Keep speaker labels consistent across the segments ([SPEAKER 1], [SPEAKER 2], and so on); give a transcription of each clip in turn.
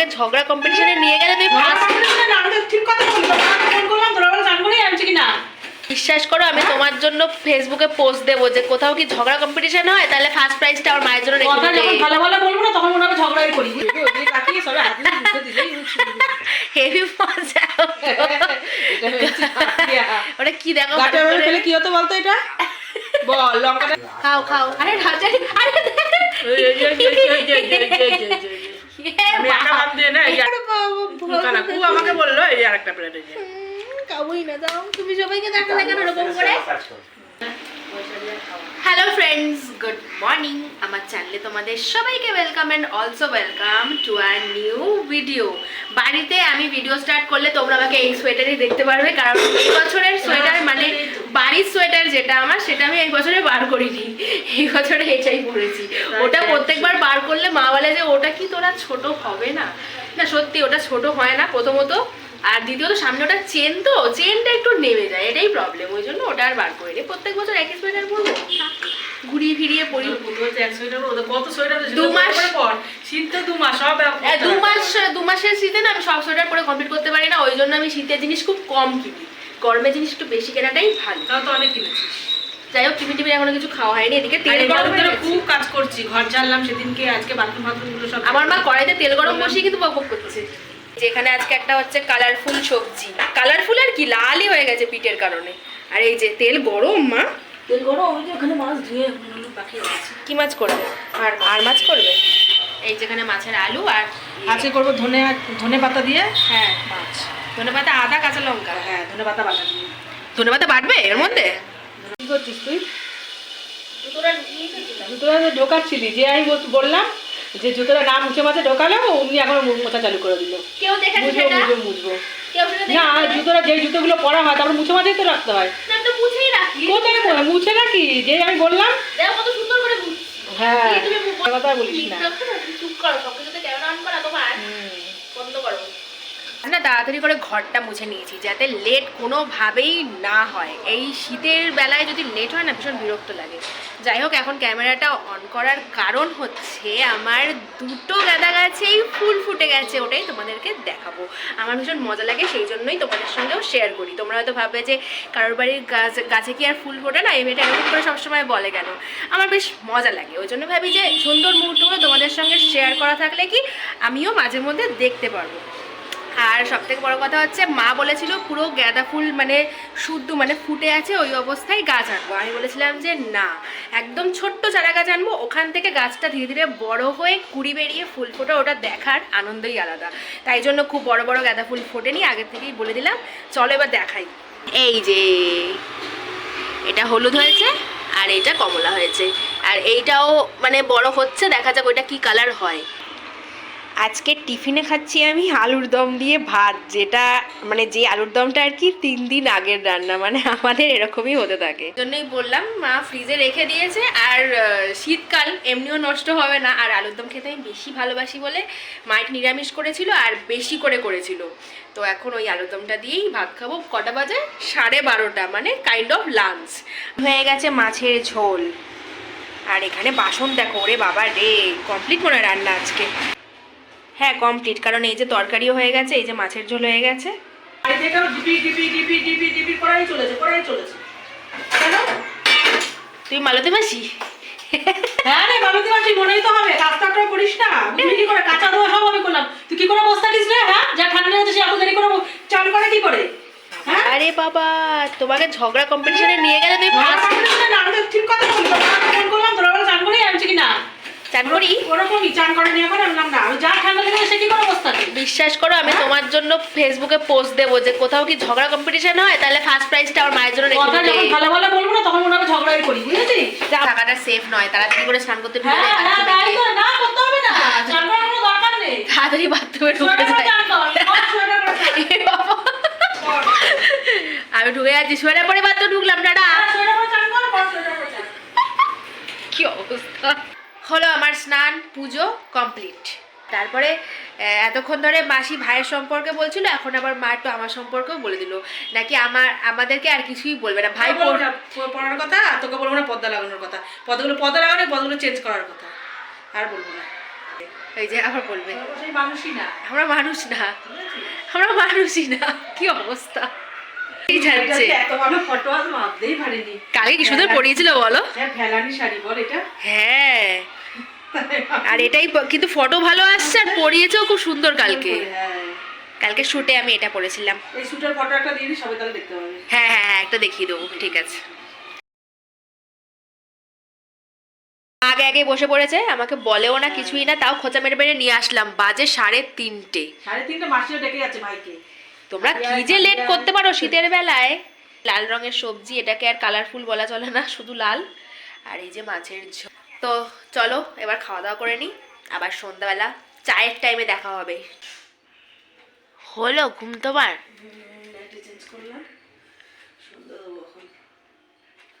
[SPEAKER 1] আমাকে ঝগড়া কম্পিটিশনে নিয়ে গেলে
[SPEAKER 2] তুই
[SPEAKER 1] বিশ্বাস করো আমি তোমার জন্য ফেসবুকে পোস্ট দেবো যে কোথাও কি ঝগড়া কম্পিটিশন হয় তাহলে ফার্স্ট প্রাইজটা আমার মায়ের জন্য রেখে দিই
[SPEAKER 2] ভালো ভালো বলব না তখন মনে হবে ঝগড়াই করি
[SPEAKER 1] হেভি মজা ওটা কি দেখো
[SPEAKER 2] কি হতো বলতো এটা বল লঙ্কাটা
[SPEAKER 1] খাও খাও আরে রাজা আরে
[SPEAKER 2] আমি একা ভাত দিয়ে না ও আমাকে বলল এই আর একটা প্লেটে
[SPEAKER 1] কাবুই না দাও তুমি সবাইকে দেখালে কেন এরকম করে? হ্যালো ফ্রেন্ডস গুড মর্নিং আমার চ্যানেলে তোমাদের সবাইকে welcome and also welcome to our new video বাড়িতে আমি ভিডিও স্টার্ট করলে তোমরা আমাকে এই সোয়েটারই দেখতে পারবে কারণ এই বছরের সোয়েটার মানে বাড়ির সোয়েটার যেটা আমার সেটা আমি এই বছরে বার করিনি। এই বছরে এটাই পরেছি। ওটা প্রত্যেকবার বার করলে মা বলে যে ওটা কি তোরা ছোট হবে না? না সত্যি ওটা ছোট হয় না। প্রথমত আর দ্বিতীয়ত সামনে ওটা চেন তো চেনটা একটু নেমে যায় এটাই প্রবলেম ওই জন্য ওটা আর বার করিনি। প্রত্যেক বছর একই সোয়েটার পরবো? ঘুরিয়ে ফিরিয়ে পরি।
[SPEAKER 2] কত সোয়েটার
[SPEAKER 1] দু মাস-
[SPEAKER 2] পর? শীত তো দু মাস সব
[SPEAKER 1] দু মাস দু মাসের শীতে না আমি সব সোয়েটার পরে কমপ্লিট করতে পারি না ওই জন্য আমি শীতের জিনিস খুব কম কিনি। গরমের জিনিস একটু বেশি কেনাটাই ভালো।
[SPEAKER 2] তাও তো অনেক কিনেছিস
[SPEAKER 1] যাই হোক টিভি টিভি এখনও কিছু খাওয়া হয়নি এদিকে তেল গরম হয়ে গেছে।
[SPEAKER 2] খুব কাজ করছি ঘর ঝাড়লাম সেদিনকে আজকে বাথরুম ফাথরুমগুলো সব
[SPEAKER 1] আমার মা কড়াইতে তেল গরম বসিয়ে কিন্তু বকবক করছে। যেখানে আজকে একটা হচ্ছে কালারফুল সবজি। কালারফুল আর কি লালই হয়ে গেছে পিঠের কারণে। আর এই যে তেল গরম মা।
[SPEAKER 2] তেল গরম ওই যে ওখানে মাছ ধুয়ে
[SPEAKER 1] কি মাছ করবে? আর আর মাছ করবে? এই যেখানে মাছের আলু আর।
[SPEAKER 2] আজকে করব ধনে ধনে পাতা দিয়ে?
[SPEAKER 1] হ্যাঁ।
[SPEAKER 2] মাছ।
[SPEAKER 1] ধনে পাতা আদা কাঁচা লঙ্কা।
[SPEAKER 2] হ্যাঁ ধনে পাতা বাটা দিয়ে।
[SPEAKER 1] ধনে পাতা বাটবে এর মধ্যে?
[SPEAKER 2] কি করছিস তুই ঢোকাচ্ছিলি যে আমি বললাম যে জুতোটা না মুছে মাঝে ঢোকালো অমনি এখন মোছা চালু করে দিল।
[SPEAKER 1] কেউ
[SPEAKER 2] মুছবো মুছবো না? জুতোটা যে জুতোগুলো পরা হয় তারপর মুছে মাঝেই তো রাখতে হয়। কোথায় মুছে রাখি? যে আমি বললাম। হ্যাঁ। কথা বলিস না।
[SPEAKER 1] চুপ করো সব কিছুতে ক্যামেরা অন করা? তোমার বন্ধ করো। না তাড়াতাড়ি করে ঘরটা মুছে নিয়েছি, যাতে লেট কোনোভাবেই না হয়। এই শীতের বেলায় যদি লেট হয় না, ভীষণ বিরক্ত লাগে। যাই হোক, এখন ক্যামেরাটা অন করার কারণ হচ্ছে আমার দুটো গাঁদা গাছেই ফুল ফুটে গেছে ওটাই তোমাদেরকে দেখাবো। আমার ভীষণ মজা লাগে, সেই জন্যই তোমাদের সঙ্গেও শেয়ার করি। তোমরা হয়তো ভাববে যে, কারোর বাড়ির গাছ, গাছে কি আর ফুল ফোটে না? এই মেয়েটা এরকম করে সবসময় বলে কেন? আমার বেশ মজা লাগে। ওই জন্য ভাবি যে, সুন্দর মুহূর্তগুলো তোমাদের সঙ্গে শেয়ার করা থাকলে কি, আমিও মাঝে মধ্যে দেখতে পারব। আর সব থেকে বড় কথা হচ্ছে, মা বলেছিল পুরো গাঁদা ফুল মানে শুদ্ধ মানে ফুটে আছে ওই অবস্থায় গাছ আনব আমি বলেছিলাম যে না, একদম ছোট্ট চারা গাছ আনব, ওখান থেকে গাছটা ধীরে ধীরে বড় হয়ে কুড়ি বেরিয়ে ফুল ফোটা, ওটা দেখার আনন্দই আলাদা। তাই জন্য খুব বড় বড় গাঁদা ফুল ফোটেনি আগের থেকেই বলে দিলাম। চলো এবার দেখাই। এই যে, এটা হলুদ হয়েছে আর এইটা কমলা হয়েছে। আর এইটাও মানে বড় হচ্ছে, দেখা যাক ওইটা কি কালার হয়। আজকে টিফিনে খাচ্ছি আমি আলুর দম দিয়ে ভাত, যেটা মানে যে আলুর দমটা আর কি তিন দিন আগের রান্না মানে আমাদের এরকমই হতে থাকে। জন্যই বললাম, মা ফ্রিজে রেখে দিয়েছে, আর শীতকাল এমনিও নষ্ট হবে না, আর আলুর দম খেতে আমি বেশি ভালোবাসি বলে মা একটু নিরামিষ করেছিল আর বেশি করে করেছিল। তো এখন ওই আলুর দমটা দিয়েই ভাত খাব, কটা বাজে? সাড়ে বারোটা মানে কাইন্ড অফ লাঞ্চ হয়ে গেছে মাছের ঝোল। আর এখানে বাসন দেখো, ওরে বাবা রে কমপ্লিট মনে রান্না আজকে। হ্যাঁ কমপ্লিট কারণ এই যে তরকারিও হয়ে গেছে এই যে মাছের ঝোল হয়ে গেছে। তুই মালতে মাসি?
[SPEAKER 2] হ্যাঁ রে মালতী মাসি মনেই তো হবে। কাজটা করিস না। বুঝলি কি করে? কাঁচা ধোয়া সব আমি করলাম। তুই কি করে রে হ্যাঁ? যা ঠান্ডা লেগেছে সে করে চান করে কি করে? হ্যাঁ?
[SPEAKER 1] আরে বাবা তোমাকে ঝগড়া কম্পিটিশনে নিয়ে গেলে তুই ফার্স্ট
[SPEAKER 2] না, না, ঠিক কথা বলি ফোন করলাম তোরা বলে চান করি আমি কি না
[SPEAKER 1] চান করি?
[SPEAKER 2] ওরকমই চান করে নিয়ে করে আমি বললাম না আমি যা ঠান্ডা লেগেছে সে কি করে বস্তা
[SPEAKER 1] বিশ্বাস করো আমি তোমার জন্য ফেসবুকে পোস্ট দেবো যে কোথাও কি ঝগড়া কম্পিটিশন হয় তাহলে ফার্স্ট প্রাইজটা আমার মায়ের জন্য রেখে
[SPEAKER 2] কথা যখন ভালো ভালো বলব না তখন মনে হবে ঝগড়াই করি বুঝেছিস
[SPEAKER 1] টাকাটা সেফ নয় তাড়াতাড়ি করে স্নান করতে ঢুকে
[SPEAKER 2] হ্যাঁ হ্যাঁ তাই তো না করতে হবে না। করার কোনো দরকার নেই।
[SPEAKER 1] তাড়াতাড়ি বাথরুমে ঢুকে যায়। আমি ঢুকে যাচ্ছি সোয়েটার পরে বাথরুম ঢুকলাম টাটা।
[SPEAKER 2] হ্যাঁ, চান।
[SPEAKER 1] কি অবস্থা? হলো আমার স্নান পুজো কমপ্লিট তারপরে এতক্ষণ ধরে মাসি ভাইয়ের সম্পর্কে বলছিল এখন আবার মা একটু আমার সম্পর্কেও বলে দিল। নাকি আমার আমাদেরকে আর কিছুই বলবে না। ভাই
[SPEAKER 2] পড়ার কথা আর তোকে বলব না পর্দা লাগানোর কথা। পদগুলো পর্দা লাগানো পদগুলো চেঞ্জ করার কথা। আর বলব না।
[SPEAKER 1] এই যে আবার বলবে।
[SPEAKER 2] মানুষই না।
[SPEAKER 1] আমরা মানুষ না। আমরা মানুষই না। কি অবস্থা? কালকে কি সুন্দর পরিয়েছিল বলো?
[SPEAKER 2] হ্যাঁ।
[SPEAKER 1] আর এটাই কিন্তু ফটো ভালো আসছে আর পরিয়েছেও খুব সুন্দর কালকে।
[SPEAKER 2] হ্যাঁ
[SPEAKER 1] কালকে শুটে আমি এটা পরেছিলাম।
[SPEAKER 2] এই শুটের ফটো একটা দিয়ে দিই সবাই তাহলে দেখতে পাবে।
[SPEAKER 1] হ্যাঁ হ্যাঁ হ্যাঁ একটা দেখিয়ে দেবো ঠিক আছে। আগে আগে বসে পড়েছে আমাকে বলেও না কিছুই না তাও খোঁচা মেরে মেরে নিয়ে আসলাম বাজে সাড়ে তিনটে।
[SPEAKER 2] সাড়ে তিনটে মাসিও ডেকে যাচ্ছে ভাইকে।
[SPEAKER 1] তোমরা কি যে লেট করতে পারো শীতের বেলায়। লাল রঙের সবজি এটাকে আর কালারফুল বলা চলে না শুধু লাল। আর এই যে মাছের ঝোল। তো চলো, এবার খাওয়া দাওয়া করে নিই। আবার সন্ধ্যাবেলা চায়ের টাইমে দেখা হবে। হলো ঘুম তোমার?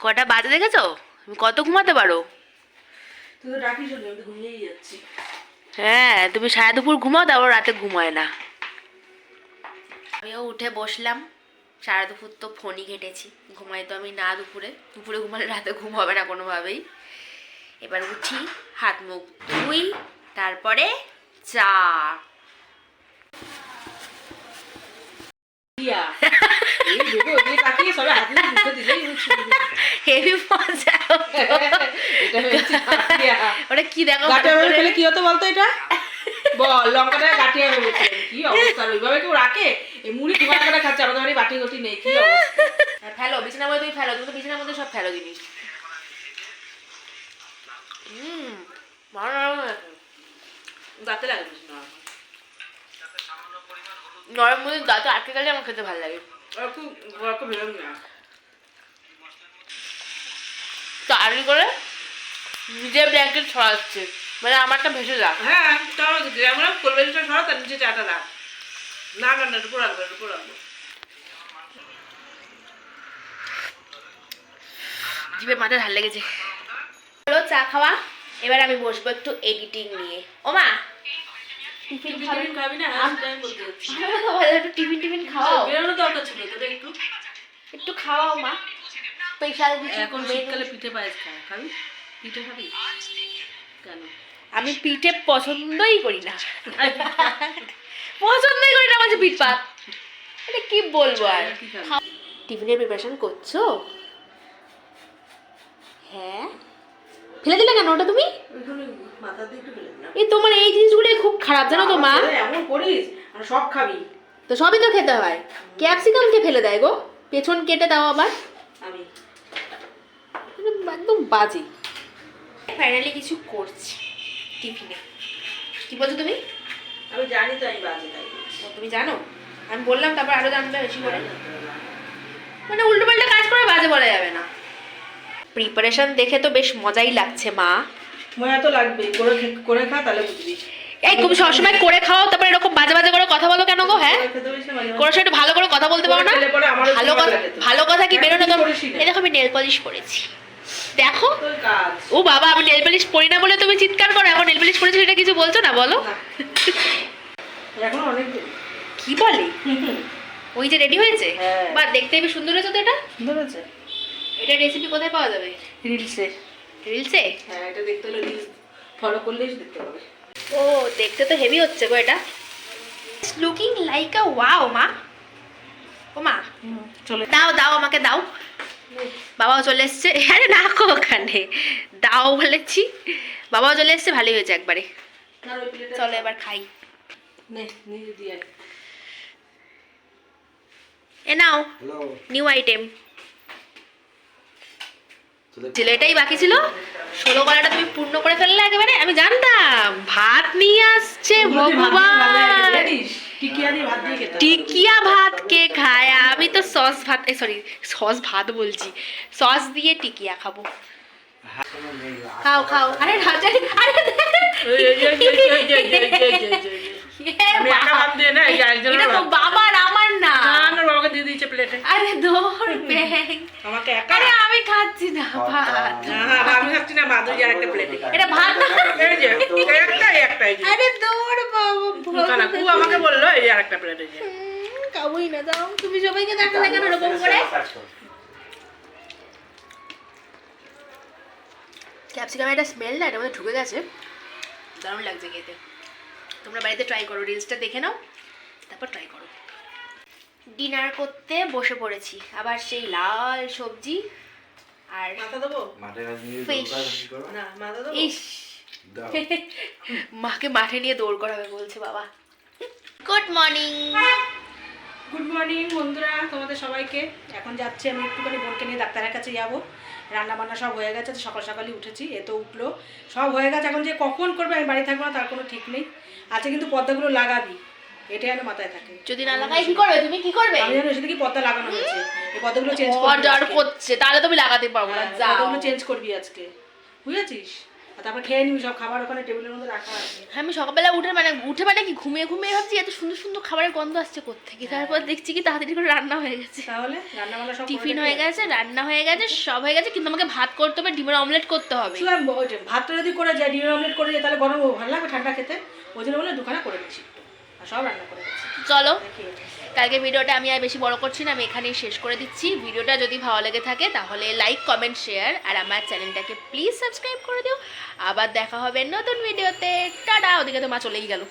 [SPEAKER 1] কটা বাজে দেখেছ? কত ঘুমাতে পারো? হ্যাঁ তুমি সারা দুপুর ঘুমাও, তারপর রাতে ঘুমায় না। আমিও উঠে বসলাম। সারা দুপুর তো ফোনই ঘেটেছি। ঘুমাই তো আমি না দুপুরে। দুপুরে ঘুমালে রাতে ঘুম হবে না কোনোভাবেই। এবার উঠি হাত মুখ ধুই তারপরে চা। কি দেখো?
[SPEAKER 2] কি হতো বলতো এটা? বল লঙ্কাটা ওইভাবে কেউ রাখে? মুড়ি খাচ্ছে আমাদের নেই।
[SPEAKER 1] হ্যাঁ, ফেলো বিছানা মধ্যে ফেলো তো মধ্যে সব ফেলো জিনিস। হুম ভালো নরম আছে।
[SPEAKER 2] দাঁতে লাগবে না
[SPEAKER 1] নরম। মুড়ি দাঁতে আটকে গেলে আমার খেতে ভালো লাগে। তাড়ি করে নিজের ব্ল্যাঙ্কেট ছড়াচ্ছে। মানে আমারটা ভেসে যাক
[SPEAKER 2] হ্যাঁ যদি আমরা কোলবেলটা সরা তার নিচে চাটা রাখ না না না উপর রাখব উপর রাখব।
[SPEAKER 1] জিভে মাথা ঢাল লেগেছে। চা খাওয়া? এবার আমি বসবো একটু এডিটিং নিয়ে। ও মা! টিফিন খাবি?
[SPEAKER 2] না? সেটা আমি বলতে যাচ্ছি।
[SPEAKER 1] ভালো তো ভালো একটু টিফিন টিফিন খাওয়াও
[SPEAKER 2] বেরোনো দরকার ছিল তোদের একটু।
[SPEAKER 1] একটু খাওয়াও মা। স্পেশাল কিছু
[SPEAKER 2] এখন শীতকালে পিঠে পায়েস খায় খাবি? পিঠে খাবি? কেন?
[SPEAKER 1] আমি পিঠে পছন্দই করি না। পছন্দই করি না যে পিঠ পাত এটা কি বলব আর? টিফিনের প্রিপারেশন করছ? হ্যাঁ? ফেলে দিলে কেন ওটা তুমি। এই তোমার এই জিনিসগুলো খুব খারাপ জানো তো মা।
[SPEAKER 2] এমন করিস সব খাবি।
[SPEAKER 1] তো সবই তো খেতে হয়। ক্যাপসিকাম কে ফেলে দেয় গো? পেছন কেটে দাও আবার। একদম বাজে। ফাইনালি কিছু করছি টিফিনে। কি বলছো তুমি?
[SPEAKER 2] আমি জানি তো আমি বাজে তাই
[SPEAKER 1] তুমি জানো? আমি বললাম তারপর আরও জানবে বেশি করে। মানে উল্টো পাল্টা কাজ করে বাজে বলা যাবে না। প্রিপারেশন দেখে তো বেশ মজাই লাগছে মা।
[SPEAKER 2] মজা তো লাগবে করে করে খা তাহলে বুঝবি।
[SPEAKER 1] এই তুমি সবসময় করে খাও তারপর এরকম বাজে বাজে করে কথা বলো কেন গো হ্যাঁ?
[SPEAKER 2] করে?
[SPEAKER 1] কোনো সময় একটু ভালো করে কথা বলতে পারো না? ভালো কথা ভালো কথা কি বেরোনো তো। এই দেখো আমি নেল পলিশ করেছি। দেখো। ও বাবা আমি নেল পলিশ পরি না বলে তুমি চিৎকার করো এখন নেল পলিশ করেছি সেটা কিছু বলছো না বলো।
[SPEAKER 2] এখনও অনেক
[SPEAKER 1] কি বলে? ওই যে রেডি হয়েছে?
[SPEAKER 2] হ্যাঁ।
[SPEAKER 1] বা দেখতে বেশ সুন্দর হয়েছে তো এটা?
[SPEAKER 2] সুন্দর আছে
[SPEAKER 1] এটা রেসিপি কোথায় পাওয়া যাবে?
[SPEAKER 2] রিলসে
[SPEAKER 1] রিলসে
[SPEAKER 2] হ্যাঁ এটা দেখতে হলে রিলস ফলো করলেই দেখতে পাবে।
[SPEAKER 1] ও দেখতে তো হেভি হচ্ছে গো এটা। লুকিং লাইক আ ওয়াও মা। ও মা।
[SPEAKER 2] চলে।
[SPEAKER 1] দাও দাও আমাকে দাও। বাবাও চলে এসছে। আরে না কো ওখানে। দাও বলেছি। বাবাও চলে এসছে ভালোই হয়েছে একবারে।
[SPEAKER 2] আর ওই প্লেটে
[SPEAKER 1] চলো এবার খাই।
[SPEAKER 2] নে নিজে দিয়ে
[SPEAKER 1] এ নাও। নিউ আইটেম
[SPEAKER 3] তোদের
[SPEAKER 1] ছিল এটাই বাকি ছিল ষোলো গলাটা তুমি পূর্ণ করে ফেললে একেবারে আমি জানতাম ভাত নিয়ে আসছে ভগবান
[SPEAKER 2] টিকিয়া ভাত দিয়ে খেতে হয়।
[SPEAKER 1] টিকিয়া ভাত কে খায় আমি তো সস ভাত সরি সস ভাত বলছি সস দিয়ে টিকিয়া খাব খাও খাও আরে রাজা আরে এটা আমার না।
[SPEAKER 2] আমার প্লেটে
[SPEAKER 1] আরে আরে আমি খাচ্ছি না
[SPEAKER 2] আমি খাচ্ছি না ভাত একটা প্লেটে
[SPEAKER 1] এটা ভাত আরে বাবা
[SPEAKER 2] না আমাকে বলল আরেকটা প্লেটে
[SPEAKER 1] না দাও তুমি সবাইকে দেখালে কেন এরকম করে। ক্যাপসিকামের এটা স্মেল না এটা মধ্যে ঢুকে গেছে। দারুণ লাগছে খেতে। তোমরা বাড়িতে ট্রাই করো রিলসটা দেখে নাও তারপর ট্রাই করো। ডিনার করতে বসে পড়েছি আবার সেই লাল সবজি আর ইস মাকে মাঠে নিয়ে দৌড় করাবে বলছে বাবা। গুড মর্নিং
[SPEAKER 2] গুড মর্নিং বন্ধুরা তোমাদের সবাইকে। এখন যাচ্ছি আমি একটুখানি বোনকে নিয়ে ডাক্তারের কাছে যাব। রান্না বান্না সব হয়ে গেছে সকাল সকালই উঠেছি এ তো উঠল। সব হয়ে গেছে এখন যে কখন করবে আমি বাড়ি থাকব না তার কোনো ঠিক নেই। আজকে কিন্তু পর্দাগুলো লাগাবি এটাই যেন মাথায় থাকে।
[SPEAKER 1] যদি না লাগাই কি করবে? তুমি কি করবে?
[SPEAKER 2] আমি জানো সেদিকে পর্দা লাগানো হয়েছে। এই পর্দাগুলো চেঞ্জ
[SPEAKER 1] অর্ডার করছে তাহলে তুমি লাগাতে পারব না যাও।
[SPEAKER 2] পর্দাগুলো চেঞ্জ করবি আজকে। বুঝেছিস? তারপর খেয়ে নিবি সব খাবার ওখানে টেবিলের মধ্যে রাখা আছে।
[SPEAKER 1] হ্যাঁ, আমি সকালবেলা উঠে মানে উঠে মানে কি ঘুমিয়ে ঘুমিয়ে ভাবছি এত সুন্দর সুন্দর খাবারের গন্ধ আসছে কোথেকে তারপর দেখছি কি তাড়াতাড়ি করে রান্না হয়ে গেছে।
[SPEAKER 2] তাহলে রান্না বান্না সব
[SPEAKER 1] টিফিন হয়ে গেছে রান্না হয়ে গেছে সব হয়ে গেছে কিন্তু আমাকে ভাত করতে হবে ডিমের অমলেট করতে হবে।
[SPEAKER 2] শুধু ভাতটা যদি করে যায় ডিমের অমলেট করে যায় তাহলে গরম ভালো লাগবে ঠান্ডা খেতে। ওই জন্য বলে দুখানা করে দিচ্ছি আর সব রান্না করে দিচ্ছি
[SPEAKER 1] চলো। কালকে ভিডিওটা আমি আর বেশি বড় করছি না, আমি এখানেই শেষ করে দিচ্ছি। ভিডিওটা যদি ভালো লেগে থাকে, তাহলে লাইক কমেন্ট শেয়ার আর আমার চ্যানেলটাকে প্লিজ সাবস্ক্রাইব করে দিও। আবার দেখা হবে নতুন ভিডিওতে। টাটা, ওদিকে তো মা চলেই গেল।